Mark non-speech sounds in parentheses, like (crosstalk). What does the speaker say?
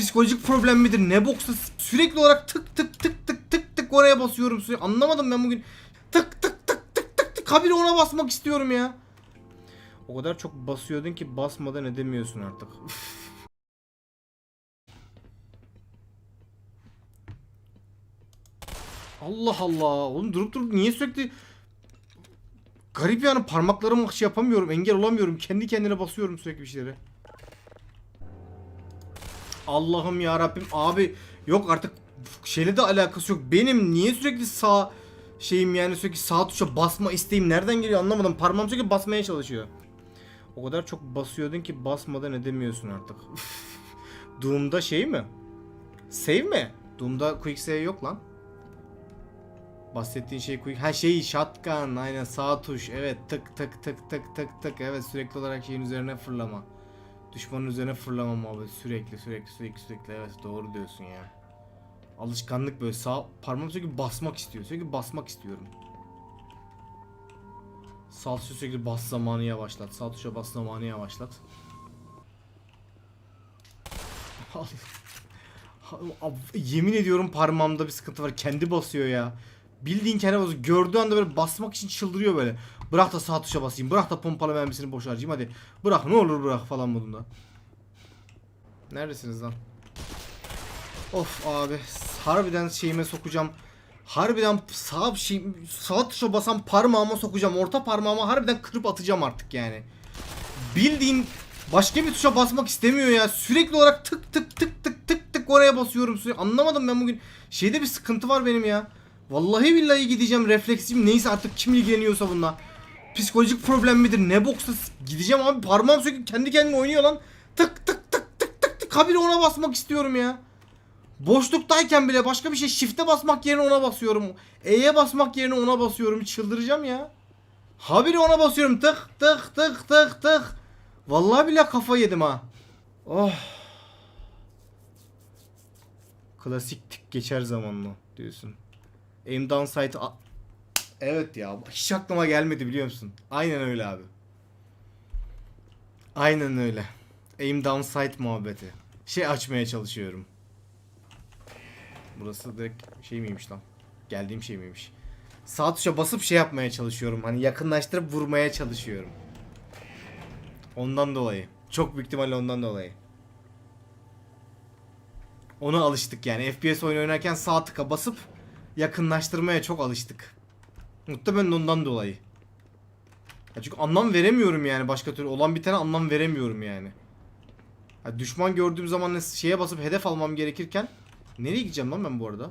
Psikolojik problem midir? Ne boksa sürekli olarak tık tık tık tık tık tık oraya basıyorum sürekli. Anlamadım ben bugün. Tık tık tık tık tık tık. Habire ona basmak istiyorum ya. O kadar çok basıyordun ki basmadan edemiyorsun artık. Allah Allah. Oğlum durup durup niye sürekli garip yani parmaklarımla şey yapamıyorum. Engel olamıyorum. Kendi kendine basıyorum sürekli bir şeylere. Allah'ım ya Rabbim abi yok artık şeyle de alakası yok. Benim niye sürekli sağ şeyim yani sürekli sağ tuşa basma isteğim nereden geliyor anlamadım. Parmağım sürekli basmaya çalışıyor. O kadar çok basıyordun ki basmadan edemiyorsun artık. Doom'da şey mi? Save mi? Doom'da quick save yok lan. Bahsettiğin şey quick... Ha şey shotgun aynen sağ tuş evet tık tık tık tık tık tık evet sürekli olarak şeyin üzerine fırlama. Düşmanın üzerine fırlama muhabbeti sürekli sürekli sürekli sürekli evet doğru diyorsun ya. Alışkanlık böyle sağ parmağım sürekli basmak istiyor sürekli basmak istiyorum. Sağ tuşa sürekli bas zamanı yavaşlat sağ tuşa bas zamanı yavaşlat. (laughs) Yemin ediyorum parmağımda bir sıkıntı var kendi basıyor ya. Bildiğin basıyor. Gördüğü anda böyle basmak için çıldırıyor böyle. Bırak da sağ tuşa basayım. Bırak da pompalı mermisini boş harcayayım hadi. Bırak ne olur bırak falan modunda. Neredesiniz lan? Of abi harbiden şeyime sokacağım. Harbiden sağ şey sağ tuşa basan parmağıma sokacağım. Orta parmağıma harbiden kırıp atacağım artık yani. Bildiğin başka bir tuşa basmak istemiyor ya. Sürekli olarak tık tık tık tık tık tık oraya basıyorum sürekli. Anlamadım ben bugün. Şeyde bir sıkıntı var benim ya. Vallahi billahi gideceğim refleksim neyse artık kim ilgileniyorsa bununla. Psikolojik problem midir ne boksa gideceğim abi parmağım sürekli kendi kendine oynuyor lan. Tık tık tık tık tık tık habire ona basmak istiyorum ya. Boşluktayken bile başka bir şey shift'e basmak yerine ona basıyorum. E'ye basmak yerine ona basıyorum. Çıldıracağım ya. Habire ona basıyorum. Tık tık tık tık tık. Vallahi billahi kafa yedim ha. Oh. Klasik tık geçer zamanla diyorsun. Aim down sight Evet ya hiç aklıma gelmedi biliyor musun? Aynen öyle abi. Aynen öyle. Aim down sight muhabbeti. Şey açmaya çalışıyorum. Burası direkt şey miymiş lan? Geldiğim şey miymiş? Sağ tuşa basıp şey yapmaya çalışıyorum. Hani yakınlaştırıp vurmaya çalışıyorum. Ondan dolayı. Çok büyük ihtimalle ondan dolayı. Ona alıştık yani. FPS oyunu oynarken sağ tıka basıp yakınlaştırmaya çok alıştık. Muhtemelen ondan dolayı. Ya çünkü anlam veremiyorum yani başka türlü. Olan bir tane anlam veremiyorum yani. Ya düşman gördüğüm zaman şeye basıp hedef almam gerekirken Nereye gideceğim lan ben bu arada?